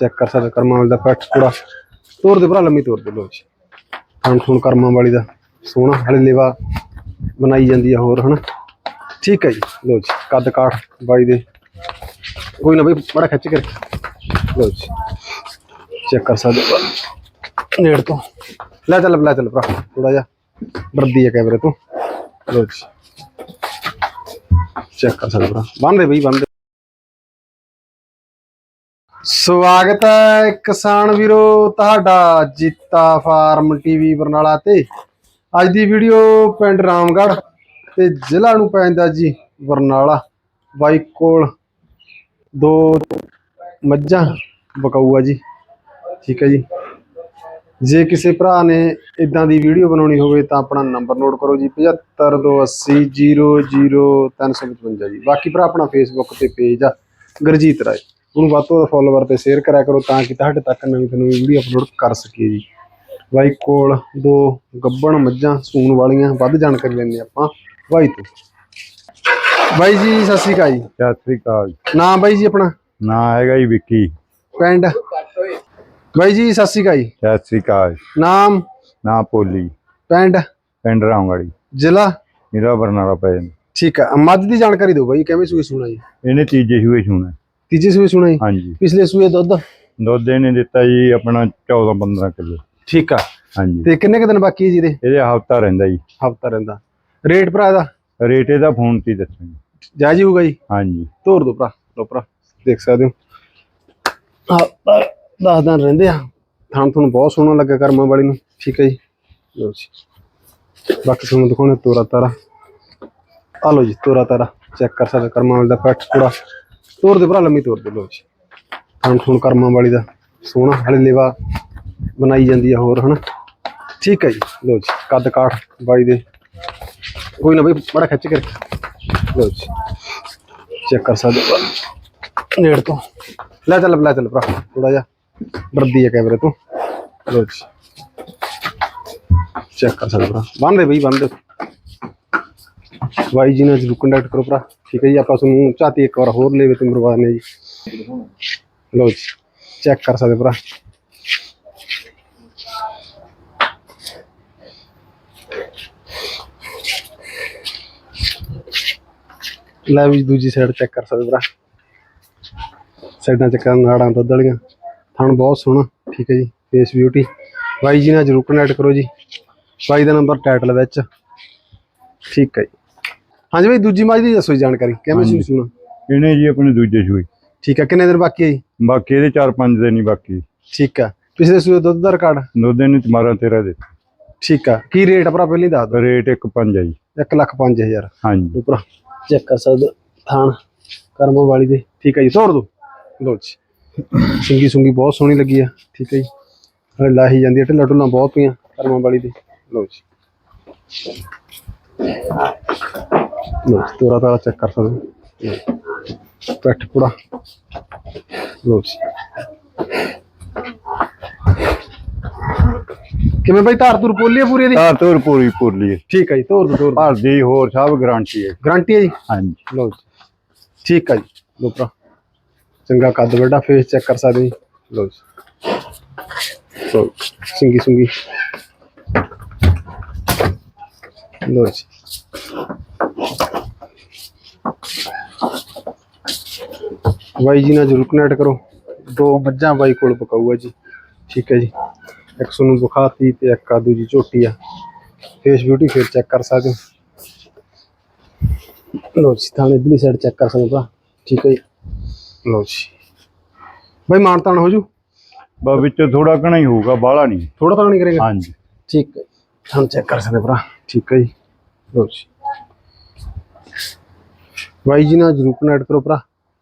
Check ਕਰ ਸਕਦੇ ਕਰਮਾਂ ਵਾਲੀ ਦਾ ਫੈਟ ਪੂਰਾ। ਤੋਰ ਦੇ ਭਰਾ, ਲੰਮੀ ਤੋਰ ਦੇ ਲੋ ਜੀ। ਹੁਣ ਹੁਣ ਕਰਮਾਂ ਵਾਲੀ ਦਾ ਸੋਹਣਾ ਹਲੇ ਲੇਵਾ ਬਣਾਈ ਜਾਂਦੀ ਆ ਹੋਰ, ਹਨਾ? ਠੀਕ ਹੈ ਜੀ ਲੋ ਜੀ, ਕੱਦ ਕਾਠ ਬਾਈ ਦੇ। ਕੋਈ ਨਾ ਬਈ ਬੜਾ ਖਿੱਚ ਕੇ ਲੋ ਜੀ, ਚੈੱਕ ਕਰ ਸਕਦੇ ਨੇੜ ਤੋਂ। ਲੈ ਚੱਲ ਲੈ ਚੱਲ ਭਰਾ ਥੋੜਾ ਜਿਹਾ ਵਰਦੀ ਹੈ ਕੈਮਰੇ ਤੋਂ। ਲੋ ਜੀ। ਚੈੱਕ ਕਰ ਸਕਦੇ ਭਰਾ। ਬੰਨ ਦੇ ਬਈ ਬੰਨ ਸਵਾਗਤ ਹੈ ਕਿਸਾਨ ਵੀਰੋ, ਤੁਹਾਡਾ ਜੀਤਾ ਫਾਰਮ ਟੀਵੀ ਬਰਨਾਲਾ ਤੇ। ਅੱਜ ਦੀ ਵੀਡੀਓ ਪਿੰਡ ਰਾਮਗੜ੍ਹ ਤੇ ਜ਼ਿਲ੍ਹਾ ਨੂੰ ਪੈਂਦਾ ਜੀ ਬਰਨਾਲਾ। ਬਾਈ ਕੋਲ ਦੋ ਮੱਝਾਂ ਬਕਾਊਆ ਜੀ। ਠੀਕ ਹੈ ਜੀ। ਜੇ ਕਿਸੇ ਭਰਾ ਨੇ ਇਦਾਂ ਦੀ ਵੀਡੀਓ ਬਣਾਉਣੀ ਹੋਵੇ ਤਾਂ ਆਪਣਾ ਨੰਬਰ ਨੋਟ ਕਰੋ ਜੀ 7528000355 ਜੀ। ਬਾਕੀ ਭਰਾ ਆਪਣਾ ਫੇਸਬੁੱਕ ਤੇ ਪੇਜ ਆ, ਗੁਰਜੀਤ ਰਾਏ। ਉਹਨੂੰ ਵੱਧ ਤੋਂ ਵੱਧ ਫੋਲੋਵਰ ਤੇ ਸ਼ੇਅਰ ਕਰਿਆ ਕਰੋ ਤਾਂ ਕਿ ਤੁਹਾਡੇ ਤੱਕ ਨਵੀਂ ਤੋਂ ਨਵੀਂ ਵੀਡੀਓ ਅਪਲੋਡ ਕਰ ਸਕੀਏ ਜੀ। ਬਾਈ ਕੋਲ ਦੋ ਗੱਬਣ ਮੱਝਾਂ ਸੂਣ ਵਾਲੀਆਂ ਵੱਧ ਜਾਣਕਾਰੀ ਲੈਣੇ ਆਪਾਂ। ਬਾਈ ਤੋਂ। ਬਾਈ ਜੀ ਸਤਿ ਸ਼੍ਰੀ ਅਕਾਲ ਜੀ। ਸਤਿ ਸ੍ਰੀ ਅਕਾਲ। ਨਾਮ ਬਾਈ ਜੀ ਆਪਣਾ? ਨਾਂ ਹੈਗਾ ਜੀ ਵਿੱਕੀ। ਪਿੰਡ? ਬਾਈ ਜੀ ਸਤਿ ਸ਼੍ਰੀ ਅਕਾਲ ਜੀ। ਸਤਿ ਸ੍ਰੀ ਅਕਾਲ। ਨਾਮ? ਨਾਂ ਪੋਲੀ। ਪਿੰਡ? ਪਿੰਡ ਰਾਮਗੜੀ ਜ਼ਿਲ੍ਹਾ? ਮੇਰਾ ਬਰਨਾਲਾ ਪੈ ਜਾਂਦਾ। ਠੀਕ ਆ। ਮੱਝ ਦੀ ਜਾਣਕਾਰੀ ਦਿਓ ਬਾਈ ਕਿਵੇਂ ਸੂਏ ਸੁਣਾ ਜੀ? ਇਹਨੇ ਤੀਜੇ ਸੂਏ ਸੁਣਾ। ਤੀਜੇ ਸੂਏ ਜੀ ਹਾਂਜੀ। ਪਿਛਲੇ ਸੂਏ ਦੁੱਧ? ਦੁੱਧ ਇਹਨੇ ਦਿੱਤਾ ਜੀ ਆਪਣਾ 14 15 ਕਿਲੋ। ਠੀਕ ਆ। ਹਾਂਜੀ। ਤੇ ਕਿੰਨੇ ਕੁ ਦਿਨ ਬਾਕੀ ਹੈ ਜੀ ਇਹਦੇ? ਇਹਦੇ ਹਫਤਾ ਰਹਿੰਦਾ ਜੀ। ਹਫਤਾ ਰਹਿੰਦਾ। ਰੇਟ ਭਰਾ ਦਾ ਰੇਟ ਇਹਦਾ ਫੋਨ ਤੇ ਦੱਸਾਂਗੇ। ਜਾਇਜ਼ ਹੀ ਹੋਊਗਾ ਜੀ? ਹਾਂਜੀ। ਤੋਰ ਦੋ ਭਰਾ ਲੋ ਭਰਾ। ਦੇਖ ਸਕਦੇ ਹੋ। ਆ 10 ਦਿਨ ਰਹਿੰਦੇ ਆ। ਥਾਂ ਤੁਹਾਨੂੰ ਬਹੁਤ ਸੋਹਣਾ ਲੱਗਾ ਕਰਮਾਂ ਵਾਲੀ ਨੂੰ। ਠੀਕ ਹੈ ਜੀ। ਲੋ ਜੀ। ਬਾਕੀ ਤੁਹਾਨੂੰ ਦਿਖਾਉਣੇ ਤੋਰਾ ਤਾਰਾ। ਆ ਲੋ ਜੀ ਤੋਰਾ ਤਾਰਾ। ਚੈੱਕ ਕਰ ਸਕਦੇ ਕਰਮਾਂ ਵਾਲੀ ਦਾ ਫੈਟ ਪੂਰਾ। ਤੋਰ ਦੇ ਭਰਾ, ਲੰਮੀ ਤੋਰ ਦੇ ਲੋ ਜੀ। ਥਾਂ ਤੁਹਾਨੂੰ ਕਰਮਾਂ ਵਾਲੀ ਦਾ ਸੋਹਣਾ, ਹਲੇ ਲੇਵਾ ਬਣਾਈ ਜਾਂਦੀ ਆ ਹੋਰ, ਹਨਾ? ਠੀਕ ਹੈ ਜੀ ਲੋ ਜੀ, ਕੱਦ ਕਾਠ ਬਾਈ ਦੇ। ਕੋਈ ਨਾ ਬਈ ਬੜਾ ਖਿੱਚ ਕੇ ਲੋ ਜੀ, ਚੈੱਕ ਕਰ ਸਕਦੇ ਨੇੜ ਤੋਂ। ਲੈ ਚੱਲ ਲੈ ਚੱਲ ਭਰਾ ਥੋੜਾ ਜਿਹਾ ਡਰਦੀ ਹੈ ਕੈਮਰੇ ਤੋਂ। ਲੋ ਜੀ। ਚੈੱਕ ਕਰ ਸਕਦੇ ਭਰਾ। ਬੰਨ ਦੇ ਬਈ ਬੰਨ ਦੇ। ਬਾਈ ਜੀ ਨਾਲ ਜਰੂਰ ਕੰਟੈਕਟ ਕਰੋ ਭਰਾ। ਠੀਕ ਹੈ ਜੀ, ਆਪਾਂ ਤੁਹਾਨੂੰ ਝਾਤੀ ਇੱਕ ਵਾਰ ਹੋਰ ਲੈਵੇ ਤੇ ਮਰਵਾਨੇ ਜੀ। ਲੋ ਜੀ ਚੈੱਕ ਕਰ ਸਕਦੇ ਭਰਾ। ਲੈ ਵੀ ਦੂਜੀ ਸਾਈਡ ਚੈੱਕ ਕਰ ਸਕਦੇ ਹੋ ਭਰਾ। ਸਾਈਡਾਂ ਚ ਕਰਨ ਨਾੜਾਂ ਦੁੱਧ ਵਾਲੀਆਂ। ਥਣ ਬਹੁਤ ਸੋਹਣਾ, ਠੀਕ ਹੈ ਜੀ ਫੇਸ ਬਿਊਟੀ ਬਾਈ ਜੀ ਨਾਲ ਜਰੂਰ ਕਨੈਕਟ ਕਰੋ ਜੀ। ਬਾਈ ਦਾ ਨੰਬਰ ਟਾਈਟਲ ਵਿੱਚ। ਠੀਕ ਹੈ ਜੀ। ਹਾਂਜੀ ਬਾਈ ਦੂਜੀ ਮੱਝ ਦੀ ਦੱਸੋ ਜੀ ਜਾਣਕਾਰੀ ਕਿਵੇਂ ਸੀ ਸੁਣਾ ਇਹਨੇ ਜੀ ਆਪਣੇ ਦੂਜੇ ਸੂਏ। ਠੀਕ ਹੈ ਕਿੰਨੇ ਦਿਨ ਬਾਕੀ ਹੈ ਜੀ? ਬਾਕੀ ਇਹਦੇ 4-5 ਦਿਨ ਹੀ ਬਾਕੀ ਠੀਕ ਆ ਪਿਛਲੇ ਸੂਏ ਦੁੱਧ ਦਾ ਰਿਕਾਰਡ? ਦੁੱਧ ਇਹਨੇ 12 13 ਦਿੱਤਾ। ਠੀਕ ਆ ਕੀ ਰੇਟ ਆ ਭਰਾ ਪਹਿਲਾਂ ਹੀ ਦੱਸ ਦਿਓ। ਰੇਟ 1.5 ਆ ਜੀ। 1 ਲੱਖ 5000 ਹਾਂਜੀ। ਭਰਾ ਚੈੱਕ ਕਰ ਸਕਦੇ ਹੋ। ਥਾਣ ਕਰਮੋ ਵਾਲੀ ਦੇ। ਠੀਕ ਹੈ ਜੀ ਤੋੜ ਦੋ। ਲੋ ਜੀ ਸਿੰਗੀ ਸੁੰਗੀ ਬਹੁਤ ਸੋਹਣੀ ਲੱਗੀ ਆ। ਠੀਕ ਹੈ ਜੀ ਹਲੇ ਲਾਹੀ ਜਾਂਦੀ ਹੈ ਢਿੱਲਾ ਢੁੱਲਾ ਬਹੁਤ ਪਈਆਂ ਕਰਮੋ ਵਾਲੀ ਦੇ। ਲੋ ਜੀ। ਲੋ ਤੋਰਾ ਤਾਰਾ ਚੈੱਕ ਕਰ ਸਕਦੇ। ਪੈਠ ਪੂੜਾ ਲੋ ਜੀ। ਕਿਵੇਂ ਬਾਈ ਧਾਰ ਤੁਰ ਪੋਲੀ ਪੂਰੀ ਇਹਦੀ? ਤਾਰ ਤੋਰ ਪੂਰੀ ਪੂਰੀ ਹੈ। ਠੀਕ ਹੈ ਜੀ ਤੋਰ ਦੋ ਤੋਰ ਦੋ ਭਾਰਦੀ ਹੋਰ ਸਭ ਗਾਰੰਟੀ ਹੈ। ਗਾਰੰਟੀ ਹੈ ਜੀ? ਹਾਂਜੀ। ਲਓ ਜੀ। ਠੀਕ ਹੈ ਜੀ। ਲਓ ਭਰਾ। ਚੰਗਾ ਕੱਦ ਵੱਡਾ ਫੇਸ ਚੈੱਕ ਕਰ ਸਕਦੇ ਜੀ। ਲਓ ਜੀ। ਲਓ ਸਿੰਗੀ ਸੁੰਗੀ ਲਓ ਜੀ। ਬਾਈ ਜੀ ਨਾਲ ਜਰੂਰ ਕਨੈਕਟ ਕਰੋ। ਦੋ ਮੱਝਾਂ ਬਾਈ ਕੋਲ ਪਕਾਊਗਾ ਜੀ। ਠੀਕ ਹੈ ਜੀ। ਇੱਕ ਤੁਹਾਨੂੰ ਬੁਖਾਤੀ ਤੇ ਇੱਕ ਆ ਦੂਜੀ ਝੋਟੀ ਆ। ਫੇਸ ਬਿਊਟੀ ਫੇਰ ਚੈੱਕ ਕਰ ਸਕਦੇ ਹੋ। ਲੋ ਜੀ ਥਾਣੇ ਇਧਰਲੀ ਸਾਈਡ ਚੈੱਕ ਕਰ ਸਕਦੇ ਭਰਾ। ਠੀਕ ਹੈ ਜੀ। ਲੋ ਜੀ। ਬਾਈ ਮਾਨਤਾਨ ਹੋ ਜੂ? ਬਾ ਵਿੱਚ ਥੋੜਾ ਘਣਾ ਹੀ ਹੋਊਗਾ ਬਾਹਲਾ ਨਹੀਂ। ਥੋੜਾ ਤਾਂ ਨਹੀਂ ਕਰੇਗਾ? ਹਾਂਜੀ। ਠੀਕ ਹੈ। ਥਾਣ ਚੈੱਕ ਕਰ ਸਕਦੇ ਭਰਾ। ਠੀਕ ਹੈ ਜੀ। ਲੋ ਜੀ। ਬਾਈ ਜੀ ਨਾਲ ਜਰੂਰ ਕਨੈਕਟ ਕਰੋ ਭਰਾ।